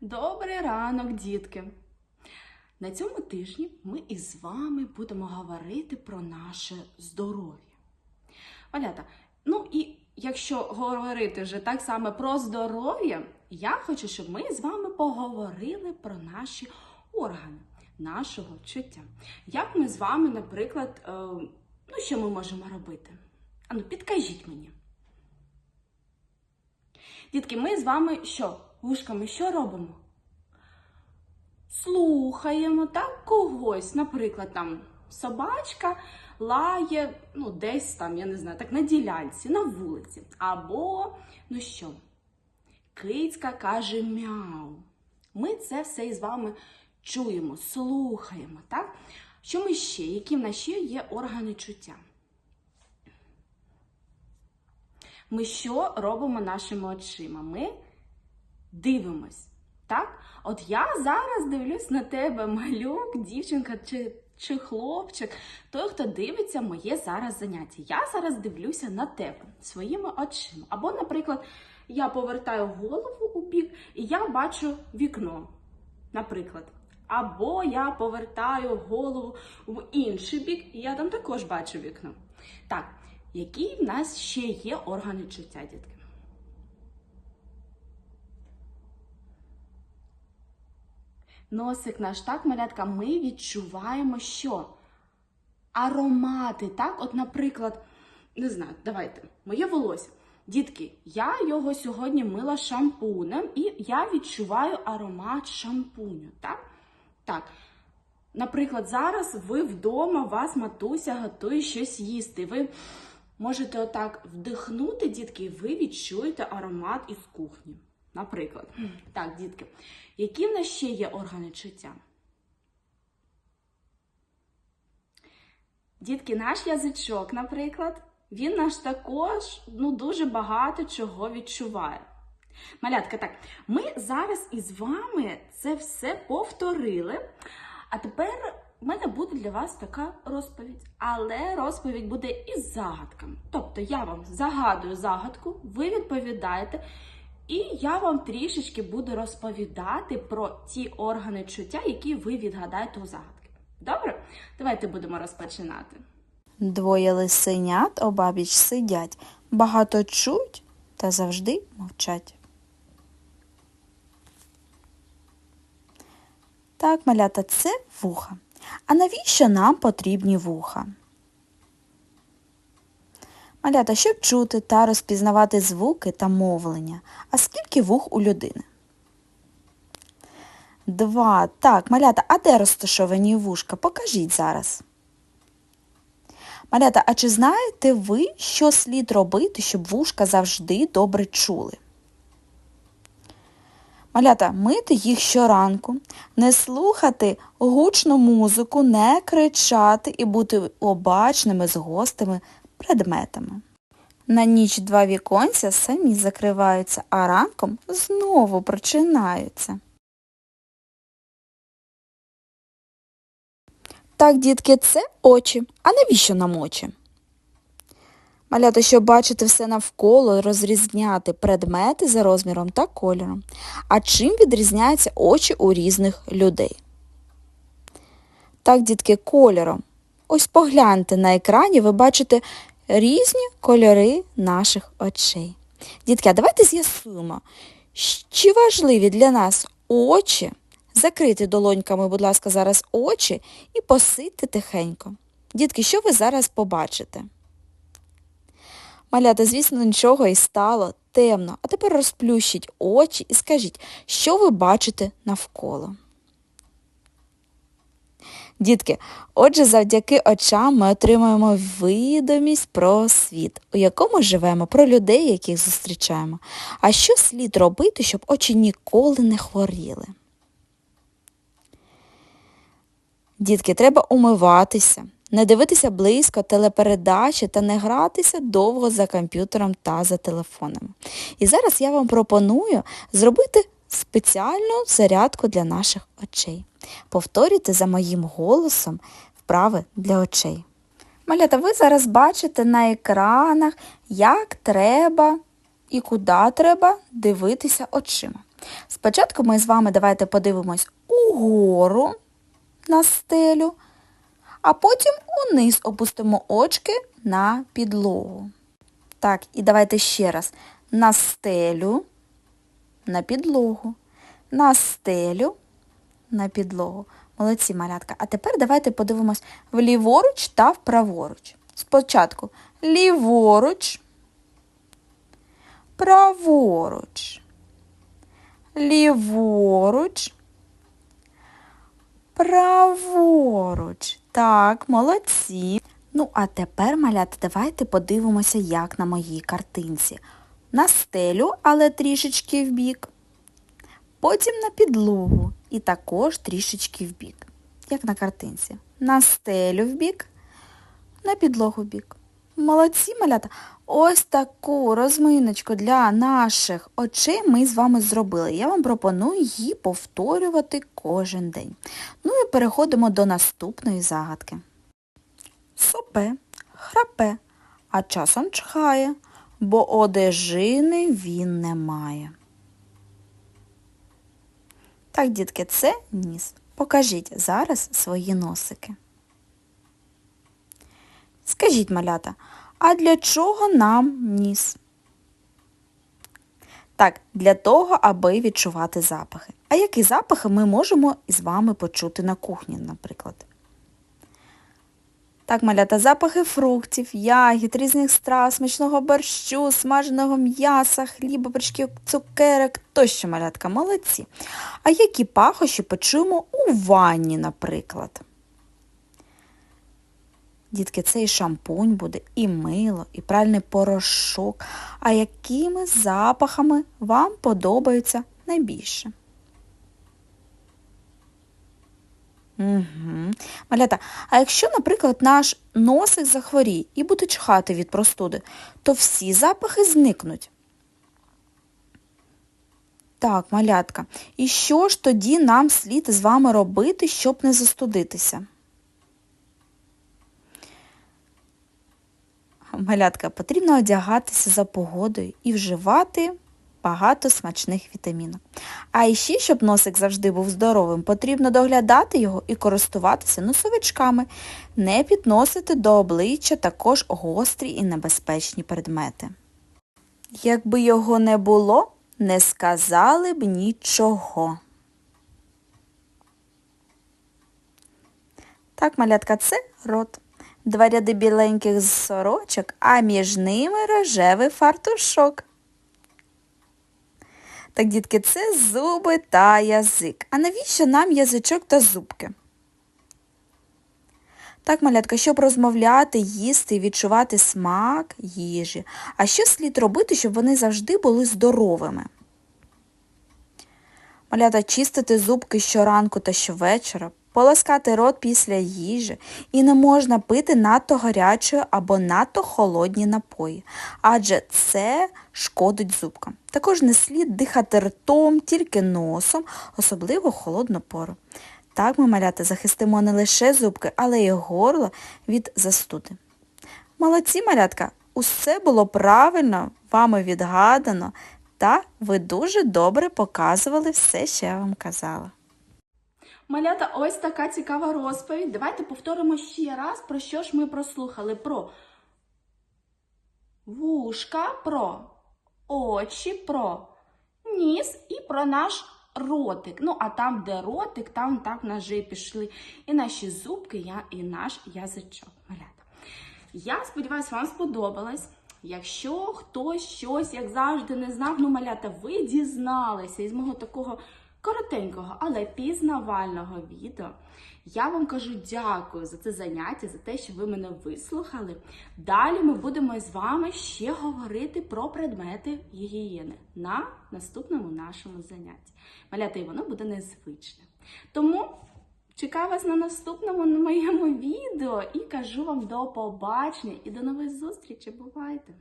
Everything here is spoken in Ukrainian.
Добрий ранок, дітки! На цьому тижні ми із вами будемо говорити про наше здоров'я. Малята, ну і якщо говорити вже так само про здоров'я, я хочу, щоб ми з вами поговорили про наші органи, нашого чуття. Як ми з вами, наприклад, е, ну що ми можемо робити? Ану, підкажіть мені. Дітки, ми з вами що? Вушками що робимо? Слухаємо так когось. Наприклад, там собачка лає, ну, десь там, я не знаю, так на ділянці, на вулиці. Або, ну що, кицька каже мяу. Ми це все із вами чуємо, слухаємо, так? Що ми ще? Які в нас ще є органи чуття? Ми що робимо нашими очима? Ми дивимось. Так? От я зараз дивлюсь на тебе, малюк, дівчинка чи, чи хлопчик, той, хто дивиться моє зараз заняття. Я зараз дивлюся на тебе своїми очима. Або, наприклад, я повертаю голову у бік і я бачу вікно. Наприклад. Або я повертаю голову в інший бік, і я там також бачу вікно. Так, які в нас ще є органи чуття, дітки? Носик наш, так, малятка, ми відчуваємо що? Аромати, так? От, наприклад, не знаю, давайте, моє волосся. Дітки, я його сьогодні мила шампунем, і я відчуваю аромат шампуню, так? Так. Наприклад, зараз ви вдома, вас матуся готує щось їсти. Ви можете отак вдихнути, дітки, і ви відчуєте аромат із кухні. Наприклад. Так, дітки, які в нас ще є органи чуття? Дітки, наш язичок, наприклад, він наш також ну, дуже багато чого відчуває. Малятка, так, ми зараз із вами це все повторили. А тепер в мене буде для вас така розповідь. Але розповідь буде із загадками. Тобто я вам загадую загадку, ви відповідаєте, і я вам трішечки буду розповідати про ті органи чуття, які ви відгадаєте у загадки. Добре? Давайте будемо розпочинати. Двоє лисенят обабіч сидять, багато чуть та завжди мовчать. Так, малята, це вуха. А навіщо нам потрібні вуха? Малята, щоб чути та розпізнавати звуки та мовлення. А скільки вух у людини? Два. Так, малята, а де розташовані вушка? Покажіть зараз. Малята, а чи знаєте ви, що слід робити, щоб вушка завжди добре чули? Малята, мити їх щоранку, не слухати гучну музику, не кричати і бути обачними з гостими предметами. На ніч два віконця самі закриваються, а ранком знову прочинаються. Так, дітки, це очі. А навіщо нам очі? Малята, щоб бачити все навколо, розрізняти предмети за розміром та кольором. А чим відрізняються очі у різних людей? Так, дітки, кольором. Ось погляньте на екрані, ви бачите різні кольори наших очей. Дітки, а давайте з'ясуємо, чи важливі для нас очі. Закрити долоньками, будь ласка, зараз очі і посидьте тихенько. Дітки, що ви зараз побачите? Малята, звісно, нічого і стало темно, а тепер розплющіть очі і скажіть, що ви бачите навколо. Дітки, отже, завдяки очам ми отримуємо відомість про світ, у якому живемо, про людей, яких зустрічаємо. А що слід робити, щоб очі ніколи не хворіли? Дітки, треба умиватися, не дивитися близько телепередачі та не гратися довго за комп'ютером та за телефонами. І зараз я вам пропоную зробити спеціальну зарядку для наших очей. Повторюйте за моїм голосом вправи для очей. Малята, ви зараз бачите на екранах, як треба і куди треба дивитися очима. Спочатку ми з вами давайте подивимось угору на стелю, а потім униз опустимо очки на підлогу. Так, і давайте ще раз. На стелю, на підлогу, на стелю, на підлогу. Молодці, малятка. А тепер давайте подивимось вліворуч та вправоруч. Спочатку ліворуч, праворуч, ліворуч, праворуч. Так, молодці. Ну, а тепер, малята, давайте подивимося, як на моїй картинці. На стелю, але трішечки вбік. Потім на підлогу і також трішечки вбік. Як на картинці. На стелю вбік, на підлогу вбік. Молодці, малята! Ось таку розминочку для наших очей ми з вами зробили. Я вам пропоную її повторювати кожен день. Ну і переходимо до наступної загадки. Сопе, храпе, а часом чхає, бо одежини він не має. Так, дітки, це ніс. Покажіть зараз свої носики. Скажіть, малята, а для чого нам ніс? Так, для того, аби відчувати запахи. А які запахи ми можемо із вами почути на кухні, наприклад? Так, малята, запахи фруктів, ягід, різних страв, смачного борщу, смаженого м'яса, хліба, пиріжків, цукерок, тощо, малятка, молодці. А які пахощі почуємо у ванні, наприклад? Дітки, це і шампунь буде, і мило, і пральний порошок. А якими запахами вам подобаються найбільше? Угу. Малята, а якщо, наприклад, наш носик захворіє і буде чхати від простуди, то всі запахи зникнуть. Так, малятка. І що ж тоді нам слід з вами робити, щоб не застудитися? Малятка, потрібно одягатися за погодою і вживати багато смачних вітамінок. А ще, щоб носик завжди був здоровим, потрібно доглядати його і користуватися носовичками, не підносити до обличчя також гострі і небезпечні предмети. Якби його не було, не сказали б нічого. Так, малятка, це рот. Два ряди біленьких сорочок, а між ними рожевий фартушок. Так, дітки, це зуби та язик. А навіщо нам язичок та зубки? Так, малятка, щоб розмовляти, їсти і відчувати смак їжі. А що слід робити, щоб вони завжди були здоровими? Малята, чистити зубки щоранку та щовечора, полоскати рот після їжі і не можна пити надто гарячої або надто холодні напої, адже це шкодить зубкам. Також не слід дихати ртом, тільки носом, особливо холодну пору. Так ми, малята, захистимо не лише зубки, але й горло від застуди. Молодці, малятка, усе було правильно, вами відгадано, та ви дуже добре показували все, що я вам казала. Малята, ось така цікава розповідь. Давайте повторимо ще раз, про що ж ми прослухали. Про вушка, про очі, про ніс і про наш ротик. Ну, а там, де ротик, там так ножи пішли. І наші зубки, і наш язичок. Малята. Я сподіваюся, вам сподобалось. Якщо хтось щось, як завжди, не знав, ну малята, ви дізналися із мого такого коротенького, але пізнавального відео. Я вам кажу дякую за це заняття, за те, що ви мене вислухали. Далі ми будемо з вами ще говорити про предмети гігієни на наступному нашому занятті. Малята, і воно буде незвичне. Тому чекаю вас на наступному моєму відео і кажу вам до побачення і до нових зустрічей. Бувайте!